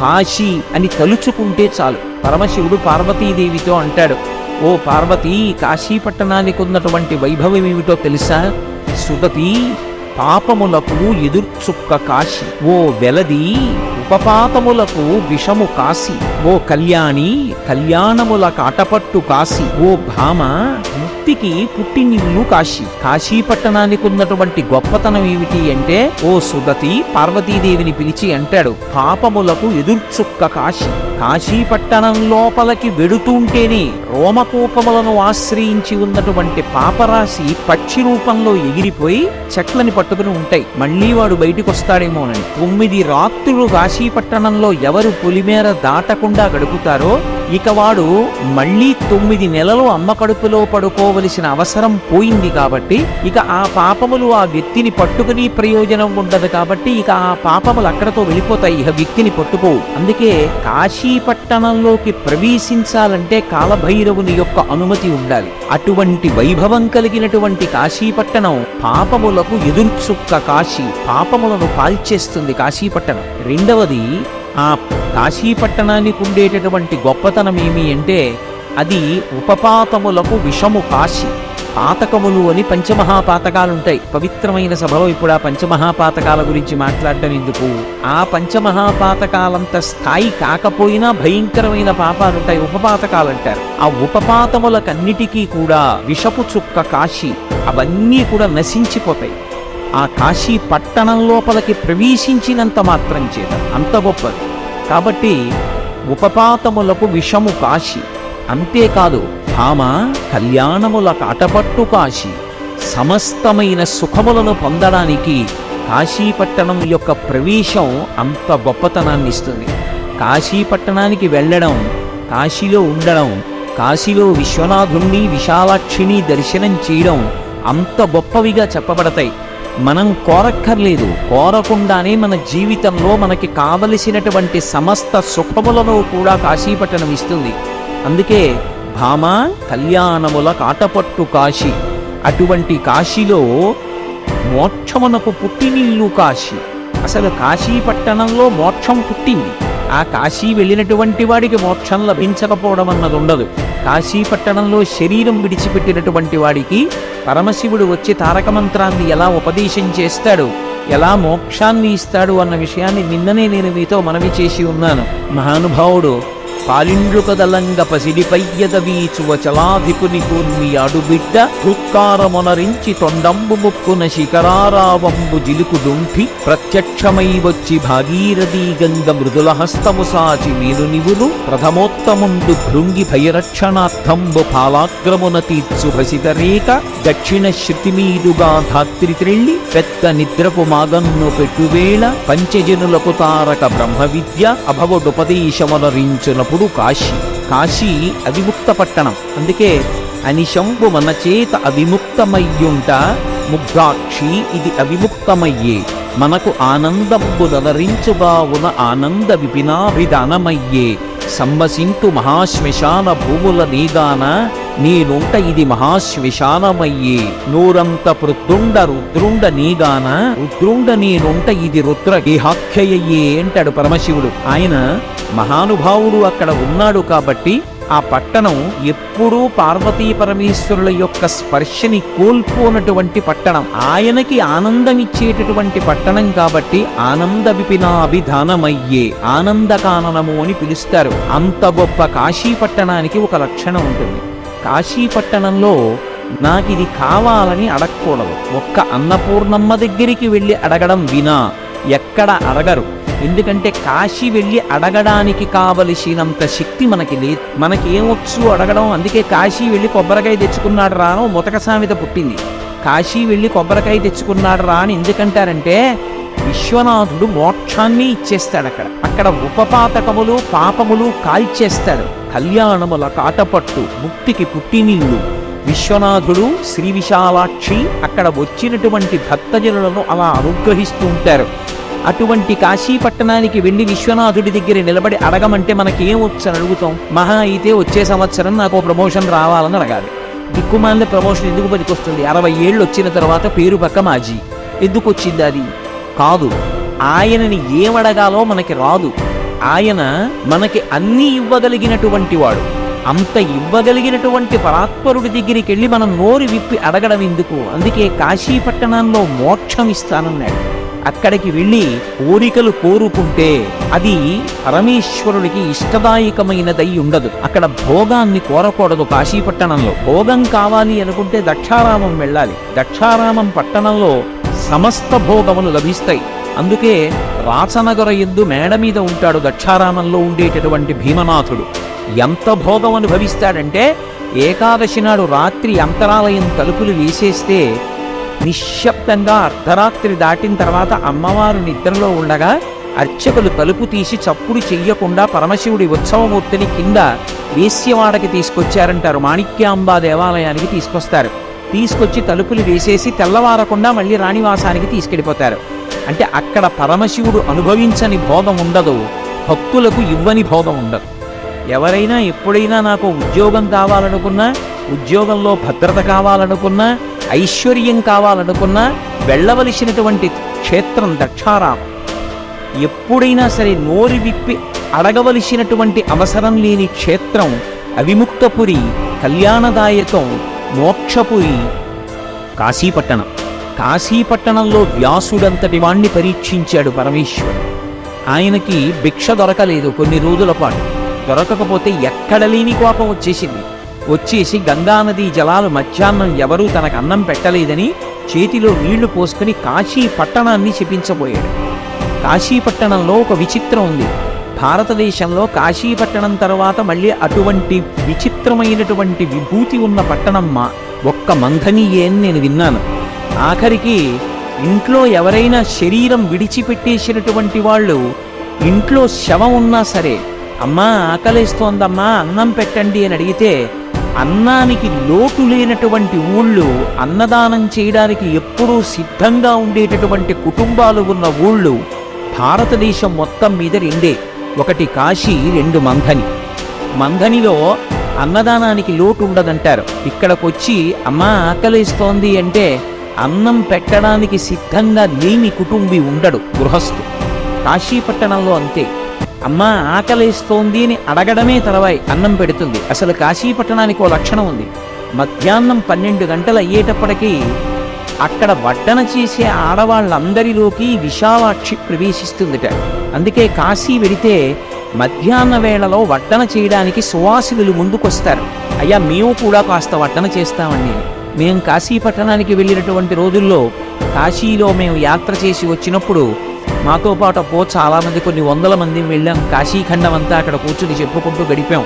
కాశీ అని తలుచుకుంటే చాలు. పరమశివుడు పార్వతీదేవితో అంటాడు ఓ పార్వతి కాశీ పట్టణానికి ఉన్నటువంటి వైభవం ఏమిటో తెలుసా? సుదతి పాపములకు ఎదుర్చుక్క కాశీ. ఓ వెలది ఉపపాతములకు విషము కాశీ. ఓ కళ్యాణి కళ్యాణముల కాటపట్టు కాశీ. ఓ భామ భక్తికి పుట్టినిల్లు కాశీ. కాశీ పట్టణానికి ఉన్నటువంటి గొప్పతనం ఏమిటి అంటే ఓ సుగతి పార్వతీదేవిని పిలిచి అంటాడు పాపములకు ఎదుర్చుక్క కాశీ. కాశీ పట్టణం లోపలికి వెడుతుంటేనే రోమకూపములను ఆశ్రయించి ఉన్నటువంటి పాపరాశి పక్షి రూపంలో ఎగిరిపోయి చెట్లని పట్టుకుని ఉంటాయి. మళ్ళీ వాడు బయటికి వస్తాడేమోనని తొమ్మిది రాత్రులు కాశీ పట్టణంలో ఎవరు పులిమేర దాటకుండా గడుపుతారో ఇక వాడు మళ్ళీ తొమ్మిది నెలలు అమ్మ కడుపులో పడుకోవలసిన అవసరం పోయింది కాబట్టి ఇక ఆ పాపములు ఆ వ్యక్తిని పట్టుకుని ప్రయోజనం ఉండదు కాబట్టి ఇక ఆ పాపములు అక్కడతో వెళ్ళిపోతాయి. ఇక వ్యక్తిని పట్టుకోవు. అందుకే కాశీ పట్టణంలోకి ప్రవేశించాలంటే కాలభైరవుని యొక్క అనుమతి ఉండాలి. అటువంటి వైభవం కలిగినటువంటి కాశీ పట్టణం పాపములకు ఎదుర్చుక్క కాశీ పాపములను పాల్చేస్తుంది కాశీ పట్టణం రెండవది ఆ కాశీ పట్టణానికి ఉండేటటువంటి గొప్పతనం ఏమి అంటే అది ఉపపాతములకు విషము కాశీ. పాతకములు అని పంచమహాపాతకాలు ఉంటాయి పవిత్రమైన సభలో ఇప్పుడు ఆ పంచమహాపాతకాల గురించి మాట్లాడడం ఎందుకు? ఆ పంచమహాపాతకాలంత స్థాయి కాకపోయినా భయంకరమైన పాపాలు ఉంటాయి ఉపపాతకాలు అంటారు ఆ ఉపపాతములకన్నిటికీ కూడా విషపు చుక్క కాశీ అవన్నీ కూడా నశించిపోతాయి. ఆ కాశీ పట్టణం లోపలికి ప్రవేశించినంత మాత్రం చేత అంత గొప్పది. కాబట్టి ఉపపాతములకు విషము కాశీ. అంతేకాదు భామ కళ్యాణముల కాటపట్టు కాశీ. సమస్తమైన సుఖములను పొందడానికి కాశీపట్టణం యొక్క ప్రవేశం అంత గొప్పతనాన్ని ఇస్తుంది. కాశీపట్టణానికి వెళ్ళడం కాశీలో ఉండడం కాశీలో విశ్వనాథుణ్ణి విశాలాక్షిని దర్శనం చేయడం అంత గొప్పవిగా చెప్పబడతాయి. మనం కోరక్కర్లేదు. కోరకుండానే మన జీవితంలో మనకి కావలసినటువంటి సమస్త సుఖములను కూడా కాశీపట్టణం ఇస్తుంది. అందుకే భామ కళ్యాణముల కాటపట్టు కాశీ. అటువంటి కాశీలో మోక్షమునకు పుట్టినిల్లు కాశీ. అసలు కాశీ పట్టణంలో మోక్షం పుట్టింది. ఆ కాశీ వెళ్ళినటువంటి వాడికి మోక్షం లభించకపోవడం అన్నది ఉండదు. కాశీ పట్టణంలో శరీరం విడిచిపెట్టినటువంటి వాడికి పరమశివుడు వచ్చి తారక మంత్రాన్ని ఎలా ఉపదేశం చేస్తాడు? ఎలా మోక్షాన్ని ఇస్తాడు? అన్న విషయాన్ని నిన్ననే నేను మీతో మనవి చేసి ఉన్నాను. మహానుభావుడు పాలిండ్లు కదలంగ పసిడిపయ్యద వీచువ చలాధిపుని కూర్మి అడుబిడ్డ రుక్కారమొనరించి తొండంబు ముక్కున శిఖరారావంబు జిలుకు డుంఠి ప్రత్యక్షమై వచ్చి భాగీరథీ గంగ మృదుల హస్తము సాచి మీను నివులు ప్రథమోత్తముండు భృంగి భయరక్షణార్థంబు పాలాగ్రమున తీర్చు భసితరేక దక్షిణ శృతి మీదుగా ధాత్రి త్రిళ్ళి పెద్ద నిద్రపు మాగన్ను పెట్టువేళ పంచజనులకు తారక బ్రహ్మ విద్య అభవడుపదేశమలరించినప్పుడు కాశీ. కాశీ అవిముక్త పట్టణం. అందుకే అనిశంబు మన చేత అవిముక్తమయ్యుంట ముగ్ధాక్షి ఇది అవిముక్తమయ్యే. మనకు ఆనందంబు నలరించుబావున ఆనంద విపినాభిధానమయ్యే. సంవసింటు మహాశ్మశాన భూముల నీదాన నేనుంట ఇది మహాశ్మశానమయ్యే నూరంత పృథుండ రుద్రుండ నీగాన రుద్రుండ నేనుంట ఇది రుద్ర గేహాఖ్యయ్యే అంటాడు పరమశివుడు ఆయన మహానుభావుడు అక్కడ ఉన్నాడు కాబట్టి ఆ పట్టణం ఎప్పుడూ పార్వతీ పరమేశ్వరుల యొక్క స్పర్శని కోల్పోనటువంటి పట్టణం ఆయనకి ఆనందం ఇచ్చేటటువంటి పట్టణం కాబట్టి ఆనంద విపినాభిధానమయ్యే ఆనందకాననము అని పిలుస్తారు అంత గొప్ప కాశీ పట్టణానికి ఒక లక్షణం ఉంటుంది కాశీ పట్టణంలో నాకు ఇది కావాలని అడగకూడదు ఒక్క అన్నపూర్ణమ్మ దగ్గరికి వెళ్ళి అడగడం వినా ఎక్కడ అడగరు. ఎందుకంటే కాశీ వెళ్ళి అడగడానికి కావలసినంత శక్తి మనకి లేదు మనకేమొచ్చు అడగడం? అందుకే కాశీ వెళ్ళి కొబ్బరికాయ తెచ్చుకున్నాడు రాను ముతక సామెత పుట్టింది. కాశీ వెళ్ళి కొబ్బరికాయ తెచ్చుకున్నాడు రా అని ఎందుకంటారంటే విశ్వనాథుడు మోక్షాన్ని ఇచ్చేస్తాడు అక్కడ అక్కడ ఉపపాతకములు పాపములు కాల్చేస్తాడు. కళ్యాణముల కాటపట్టు ముక్తికి పుట్టినిల్లు. విశ్వనాథుడు శ్రీ విశాలాక్షి అక్కడ వచ్చినటువంటి భక్తజనులను అలా అనుగ్రహిస్తూ ఉంటారు. అటువంటి కాశీపట్టణానికి వెళ్ళి విశ్వనాథుడి దగ్గర నిలబడి అడగమంటే మనకి ఏం వచ్చని అడుగుతాం? మహా అయితే వచ్చే సంవత్సరం నాకు ఓ ప్రమోషన్ రావాలని అడగాలి. దిక్కుమాలిన ప్రమోషన్ ఎందుకు పనికొస్తుంది? అరవై ఏళ్ళు వచ్చిన తర్వాత పేరు పక్క మాజీ. ఎందుకు వచ్చింది అది? కాదు ఆయనని ఏమడగాలో మనకి రాదు. ఆయన మనకి అన్నీ ఇవ్వగలిగినటువంటి వాడు. అంత ఇవ్వగలిగినటువంటి పరాత్పరుడి దగ్గరికి వెళ్ళి మనం నోరు విప్పి అడగడం ఎందుకు? అందుకే కాశీ పట్టణంలో మోక్షం ఇస్తానన్నాడు. అక్కడికి వెళ్ళి కోరికలు కోరుకుంటే అది పరమేశ్వరుడికి ఇష్టదాయకమైనదై ఉండదు. అక్కడ భోగాన్ని కోరకూడదు కాశీపట్టణంలో భోగం కావాలి అనుకుంటే దక్షారామం వెళ్ళాలి. దక్షారామం పట్టణంలో సమస్త భోగములు లభిస్తాయి. అందుకే రాచనగర ఎందు మేడ మీద ఉంటాడు దక్షారామంలో ఉండేటటువంటి భీమనాథుడు. ఎంత భోగం అనుభవిస్తాడంటే ఏకాదశి నాడు రాత్రి అంతరాలయం తలుపులు వేసేస్తే నిశ్శబ్దంగా అర్ధరాత్రి దాటిన తర్వాత అమ్మవారు నిద్రలో ఉండగా అర్చకులు తలుపు తీసి చప్పుడు చెయ్యకుండా పరమశివుడి ఉత్సవమూర్తిని కింద వేశ్యవాడకి తీసుకొచ్చారంటారు. మాణిక్యాంబా దేవాలయానికి తీసుకొస్తారు. తీసుకొచ్చి తలుపులు వేసేసి తెల్లవారకుండా మళ్ళీ రాణివాసానికి తీసుకెళ్ళిపోతారు. అంటే అక్కడ పరమశివుడు అనుభవించని బోధం ఉండదు భక్తులకు ఇవ్వని బోధం ఉండదు. ఎవరైనా ఎప్పుడైనా నాకు ఉద్యోగం కావాలనుకున్నా ఉద్యోగంలో భద్రత కావాలనుకున్నా ఐశ్వర్యం కావాలనుకున్నా వెళ్ళవలసినటువంటి క్షేత్రం దక్షారాం ఎప్పుడైనా సరే నోరు విప్పి అడగవలసినటువంటి అవసరం లేని క్షేత్రం అవిముక్తపురి కళ్యాణదాయకం మోక్షపురి కాశీపట్టణం. కాశీపట్టణంలో వ్యాసుడంతటి వాణ్ణి పరీక్షించాడు పరమేశ్వరుడు. ఆయనకి భిక్ష దొరకలేదు కొన్ని రోజుల పాటు. దొరకకపోతే ఎక్కడ లేని కోపం వచ్చేసింది. వచ్చేసి గంగానదీ జలాలు మధ్యాహ్నం ఎవరూ తనకు అన్నం పెట్టలేదని చేతిలో నీళ్ళు పోసుకుని కాశీ పట్టణాన్ని శపించబోయాడు. కాశీపట్టణంలో ఒక విచిత్రం ఉంది. భారతదేశంలో కాశీపట్టణం తర్వాత మళ్ళీ అటువంటి విచిత్రమైనటువంటి విభూతి ఉన్న పట్టణం ఒక్క మంథనీయే అని నేను విన్నాను. ఆఖరికి ఇంట్లో ఎవరైనా శరీరం విడిచిపెట్టేసినటువంటి వాళ్ళు ఇంట్లో శవం ఉన్నా సరే అమ్మా ఆకలేస్తోందమ్మా అన్నం పెట్టండి అని అడిగితే అన్నానికి లోటు లేనటువంటి ఊళ్ళు అన్నదానం చేయడానికి ఎప్పుడూ సిద్ధంగా ఉండేటటువంటి కుటుంబాలు ఉన్న ఊళ్ళు భారతదేశం మొత్తం మీద రెండే. ఒకటి కాశీ రెండు మంథని మంథనిలో అన్నదానానికి లోటు ఉండదంటారు. ఇక్కడికొచ్చి అమ్మా ఆకలిస్తోంది అంటే అన్నం పెట్టడానికి సిద్ధంగా లేని కుటుంబి ఉండడు గృహస్థు. కాశీపట్టణంలో అంతే. అమ్మ ఆకలేస్తోంది అని అడగడమే తలవాయి. అన్నం పెడుతుంది. అసలు కాశీపట్టణానికి ఓ లక్షణం ఉంది. మధ్యాహ్నం పన్నెండు గంటలు అయ్యేటప్పటికీ అక్కడ వడ్డన చేసే ఆడవాళ్ళందరిలోకి విశాలాక్షి ప్రవేశిస్తుందిట. అందుకే కాశీ వెళితే మధ్యాహ్న వేళలో వడ్డన చేయడానికి సువాసినులు ముందుకొస్తారు. అయ్యా మేము కూడా కాస్త వడ్డన చేస్తామండి. మేము కాశీ పట్టణానికి వెళ్ళినటువంటి రోజుల్లో కాశీలో మేము యాత్ర చేసి వచ్చినప్పుడు మాతో పాటు పో చాలామంది కొన్ని వందల మంది వెళ్ళాం. కాశీఖండం అంతా అక్కడ కూర్చుని చెప్పుకుంటూ గడిపాం.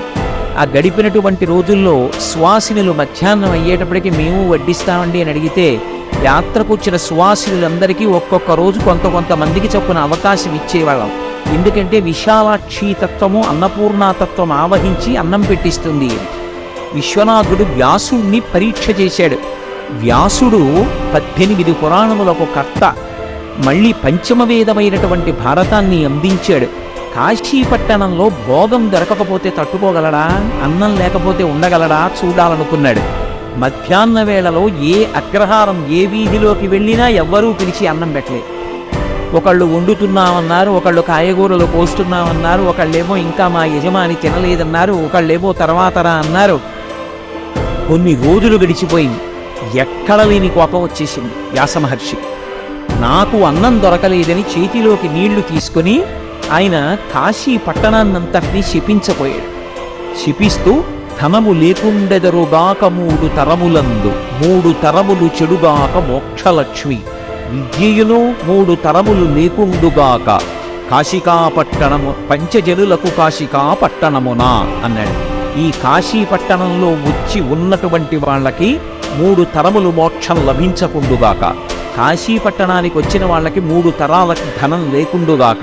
ఆ గడిపినటువంటి రోజుల్లో సువాసినులు మధ్యాహ్నం అయ్యేటప్పటికి మేము వడ్డిస్తామండి అని అడిగితే యాత్రకు వచ్చిన సువాసినులందరికీ ఒక్కొక్క రోజు కొంత కొంతమందికి చొప్పున అవకాశం ఇచ్చేవాళ్ళం. ఎందుకంటే విశాలాక్షి తత్వము అన్నపూర్ణాతత్వం ఆవహించి అన్నం పెట్టిస్తుంది. అని. విశ్వనాథుడు వ్యాసుడిని పరీక్ష చేశాడు. వ్యాసుడు పద్దెనిమిది పురాణములకు కర్త. మళ్ళీ పంచమవేదమైనటువంటి భారతాన్ని అందించాడు. కాశీపట్టణంలో భోగం దొరకకపోతే తట్టుకోగలడా? అన్నం లేకపోతే ఉండగలడా? చూడాలనుకున్నాడు. మధ్యాహ్న వేళలో ఏ అగ్రహారం ఏ వీధిలోకి వెళ్ళినా ఎవ్వరూ పిలిచి అన్నం పెట్టలేదు. ఒకళ్ళు వండుతున్నామన్నారు ఒకళ్ళు కాయగూరలు కోస్తున్నామన్నారు ఒకళ్ళేమో ఇంకా మా యజమాని తినలేదన్నారు ఒకళ్ళేమో తర్వాత అన్నారు. కొన్ని రోజులు గడిచిపోయింది. ఎక్కడ లేని కోపం వచ్చేసింది వ్యాసమహర్షి. నాకు అన్నం దొరకలేదని చేతిలోకి నీళ్ళు తీసుకొని ఆయన కాశీ పట్టణాన్నంతటినీ శపించపోయాడు శపిస్తూ ధనము లేకుండెదరుగాక మూడు తరములందు. మూడు తరములు చెడుగాక మోక్షలక్ష్మి. విద్యయును మూడు తరములు లేకుండుగాక కాశికా పట్టణము పంచజనులకు కాశికా పట్టణమునా అన్నాడు. ఈ కాశీ పట్టణంలో వచ్చి ఉన్నటువంటి వాళ్ళకి మూడు తరములు మోక్షం లభించకుండుగాక. కాశీ పట్టణానికి వచ్చిన వాళ్ళకి మూడు తరాలకి ధనం లేకుండుగాక.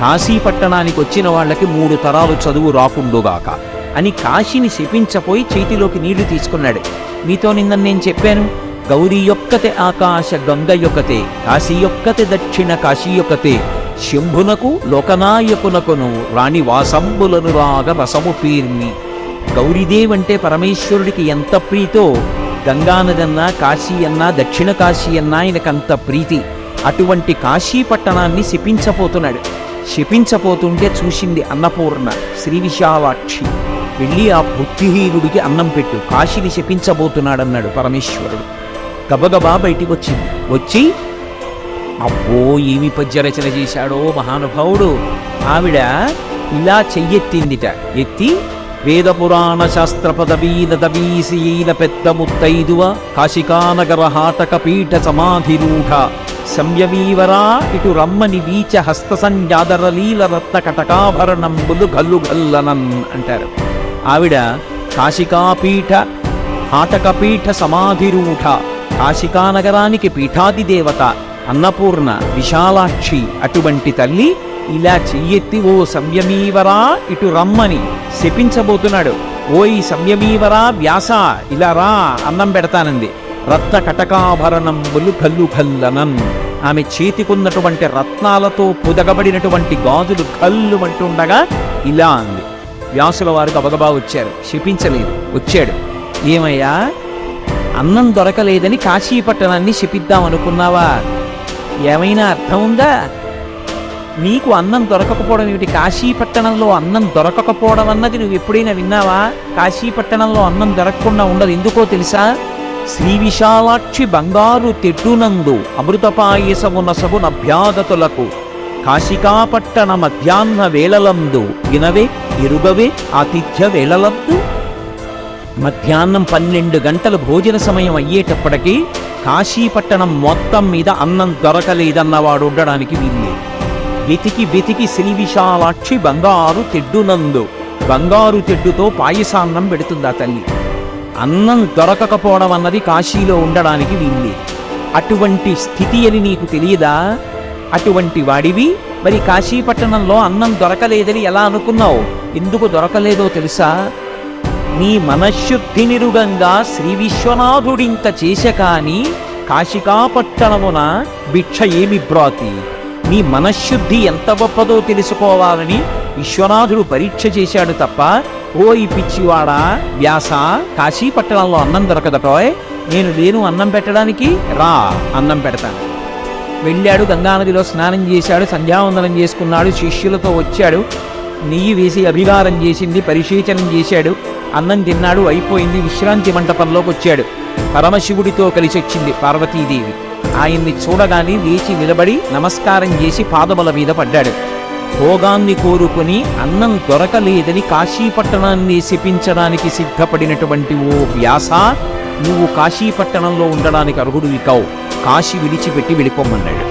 కాశీ పట్టణానికి వచ్చిన వాళ్ళకి మూడు తరాలు చదువు రాకుండుగాక. అని కాశీని శపించపోయి చేతిలోకి నీళ్ళు తీసుకున్నాడు. మీతో నిన్న నేను చెప్పాను. గౌరీ యొక్కతే ఆకాశ గంగ యొక్కతే కాశీ యొక్కతే దక్షిణ కాశీ యొక్కతే. శంభునకు లోకనాయకునకును రాణి వాసంబులను రాగ రసము పీర్మి. గౌరీదేవి అంటే పరమేశ్వరుడికి ఎంత ప్రీతో? గంగానదన్నా కాశీ అన్నా దక్షిణ కాశీ అన్నా ఆయనకంత ప్రీతి. అటువంటి కాశీ పట్టణాన్ని శపించపోతున్నాడు శపించపోతుంటే చూసింది అన్నపూర్ణ శ్రీ విశాలాక్షి. వెళ్ళి ఆ బుద్ధిహీనుడికి అన్నం పెట్టు. కాశీని శపించబోతున్నాడన్నాడు పరమేశ్వరుడు. గబగబా బయటికి వచ్చింది. వచ్చి అబ్బో ఏమి పద్యరచన చేశాడో మహానుభావుడు. ఆవిడ ఇలా చెయ్యెత్తిందిట. ఎత్తి వేద పురాణ శాస్త్ర పదవీన దవీసీన పెద్ద ముత్తైదువ కాశికానగర హాటక పీఠ సమాధిరూఢ సంయమీవరా ఇటు రమ్మని వీచ హస్త సంజాదరలీల రత్న కటకాభరణంబులు గల్లు గల్లనన్ అంటారు. ఆవిడ కాశికాపీఠ హాటకపీఠ సమాధిరూఢ కాశికానగరానికి పీఠాది దేవత అన్నపూర్ణ విశాలాక్షి అటువంటి తల్లి ఇలా చెయ్యెత్తి ఓ సంయమీవరా ఇటు రమ్మని శపించబోతున్నాడు. ఓ ఈ సంయమీవరా వ్యాస ఇలా రా అన్నం పెడతానంది. రత్న కటకాభరణంబులు కల్లు కల్లనన్ ఆమె చేతికున్నటువంటి రత్నాలతో పుదగబడినటువంటి గాజులు కల్లు అంటుండగా ఇలా అంది. వ్యాసుల వారు గబగబా వచ్చారు. శపించలేదు. వచ్చాడు. ఏమయ్యా? అన్నం దొరకలేదని కాశీపట్టణాన్ని శపిద్దాం అనుకున్నావా ఏమైనా అర్థం ఉందా? నీకు అన్నం దొరకకపోవడం ఏమిటి? కాశీపట్టణంలో అన్నం దొరకకపోవడం అన్నది నువ్వు ఎప్పుడైనా విన్నావా? కాశీపట్టణంలో అన్నం దొరకకుండా ఉండదు. ఎందుకో తెలుసా? శ్రీ విశాలాక్షి బంగారు తెట్టునందు అమృతపాయసమున సగునభ్యాగతులకు కాశికాపట్టణ మధ్యాహ్న వేళలందు వినవే ఎరుగవే ఆతిథ్య వేళలందు మధ్యాహ్నం పన్నెండు గంటలు భోజన సమయం అయ్యేటప్పటికీ కాశీపట్టణం మొత్తం మీద అన్నం దొరకలేదన్నవాడు ఉండడానికి వీల్లేదు. వెతికి వెతికి శ్రీ విశాలాక్షి బంగారు తెడ్డునందు బంగారు తెడ్డుతో పాయసాన్నం పెడుతుందా తల్లి? అన్నం దొరకకపోవడం అన్నది కాశీలో ఉండడానికి వీల్లేదు. అటువంటి స్థితి అని నీకు తెలియదా? అటువంటి వాడివి? మరి కాశీపట్టణంలో అన్నం దొరకలేదని ఎలా అనుకున్నావు? ఎందుకు దొరకలేదో తెలుసా? నీ మనశ్శుద్ధి నిరుగంగా శ్రీ విశ్వనాథుడింత చేశ కాని కాశికాపట్టణమున భిక్ష ఏమి బ్రాతి? నీ మనశ్శుద్ధి ఎంత గొప్పదో తెలుసుకోవాలని విశ్వనాథుడు పరీక్ష చేశాడు తప్ప ఓ ఈ పిచ్చివాడా వ్యాస కాశీపట్టణంలో అన్నం దొరకదటోయ్ నేను లేను అన్నం పెట్టడానికి రా అన్నం పెడతాను. వెళ్ళాడు గంగానదిలో స్నానం చేశాడు సంధ్యావందనం చేసుకున్నాడు శిష్యులతో వచ్చాడు. నెయ్యి వేసి అభిగారం చేసింది పరిశీచనం చేశాడు. అన్నం తిన్నాడు అయిపోయింది విశ్రాంతి మంటపంలోకి వచ్చాడు. పరమశివుడితో కలిసి వచ్చింది పార్వతీదేవి. ఆయన్ని చూడగానే లేచి నిలబడి నమస్కారం చేసి పాదముల మీద పడ్డాడు. భోగాన్ని కోరుకుని అన్నం దొరకలేదని కాశీపట్టణాన్ని శపించడానికి సిద్ధపడినటువంటి ఓ వ్యాస నువ్వు కాశీపట్టణంలో ఉండడానికి అర్హుడు కావు కాశీ విడిచిపెట్టి వెళ్ళిపోమన్నాడు